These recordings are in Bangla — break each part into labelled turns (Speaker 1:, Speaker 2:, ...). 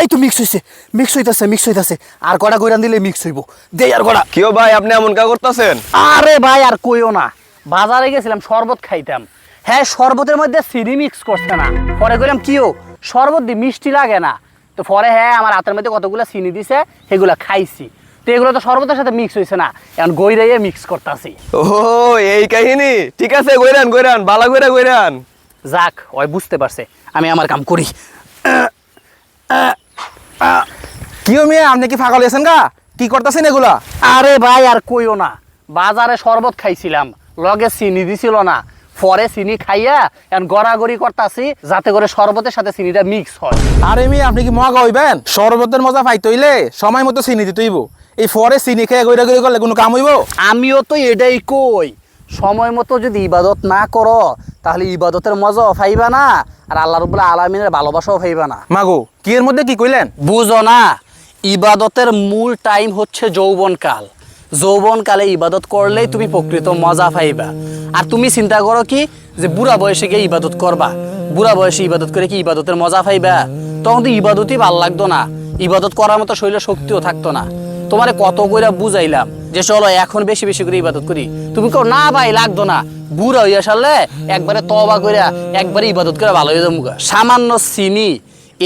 Speaker 1: এই তো মিক্স হইছে মিক্স হইতাছে মিক্স হইতাছে। আর দিলে মিক্স হইব। দেই আর
Speaker 2: কিও ভাই আপনি এমন কা করতেছেন?
Speaker 1: আরে ভাই আর কইও না। বাজারে গেছিলাম শরবত খাইতাম। হ্যাঁ শরবতের মধ্যে চিনি মিক্স করছে না। পরে কইলাম কিও শরবত দি মিষ্টি লাগে না। তো পরে হ্যাঁ আমার হাতের মধ্যে কতগুলো চিনি দিছে সেগুলো খাইছি। তো এগুলো তো শরবতের সাথে মিক্স হয়েছে না। এখন গইরাইয়ে মিক্স করতেছি।
Speaker 2: ও এই কাহিনী। ঠিক আছে গইরান গইরান বালা গইরা গইরান।
Speaker 1: যাক ওই বুঝতে পারছে। আমি আমার কাম করি।
Speaker 3: কি মিয়া আপনি কি ফাগল হয়েছেন গা? কি করতেছেন এগুলা?
Speaker 1: আরে ভাই আর কইও না। বাজারে শরবত খাইছিলাম। লগে চিনি দিছিল না। পরে চিনি খাইয়া এখন গড়াগড়ি করতাছি যাতে করে শরবতের সাথে চিনিটা মিক্স হয়।
Speaker 3: আরে মিয়া আপনি কি মগা হইবেন? শরবতের মজা পাইতে হইলে সময় মতো চিনি দিতে হইব। এই ফরে চিনি খেয়ে গইরা গইরা করলে কোনো কাম হইব?
Speaker 1: আমিও তো এটাই কই। সময় মতো যদি ইবাদত না করো তাহলে ইবাদতের মজাও পাইবা না আর আল্লাহ রবুল্লাহ আলমিনের ভালোবাসাও পাইবা না।
Speaker 3: মাগো কি এর মধ্যে কি কইলেন?
Speaker 1: বুঝো না ইবাদতের মূল টাইম হচ্ছে যৌবনকাল। যৌবনকালে ইবাদত করলেই তুমি প্রকৃত মজা পাইবা আর তুমি চিন্তা করো কি যে বুড়া বয়সে গিয়ে ইবাদত করবা। বুড়া বয়সে ইবাদত করে কি ইবাদতের মজা পাইবা তখন তো ইবাদতই ভালো লাগতো না। ইবাদত করার মতো শরীরে শক্তিও থাকতো না। তোমারে কত কইরা বুঝাইলাম যে চলো এখন বেশি বেশি করে ইবাদত করি। তুমি কো না ভাই লাগতো না। বুড়া হইয়া সারলে একবারে তবা কইরা একবারে ইবাদত করে ভালো হয়ে যাব সামান্য চিনি,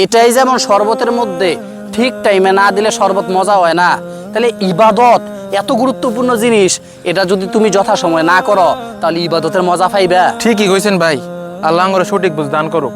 Speaker 1: এটাই যেমন শরবতের মধ্যে ঠিক টাইমে না দিলে শরবত মজা হয় না। তাহলে ইবাদত এত গুরুত্বপূর্ণ জিনিস, এটা যদি তুমি যথাসময়ে না করো, তাহলে ইবাদতের মজা পাইবা।
Speaker 3: ঠিকই কইছেন ভাই। আল্লাহ সঠিক বুঝ দান করো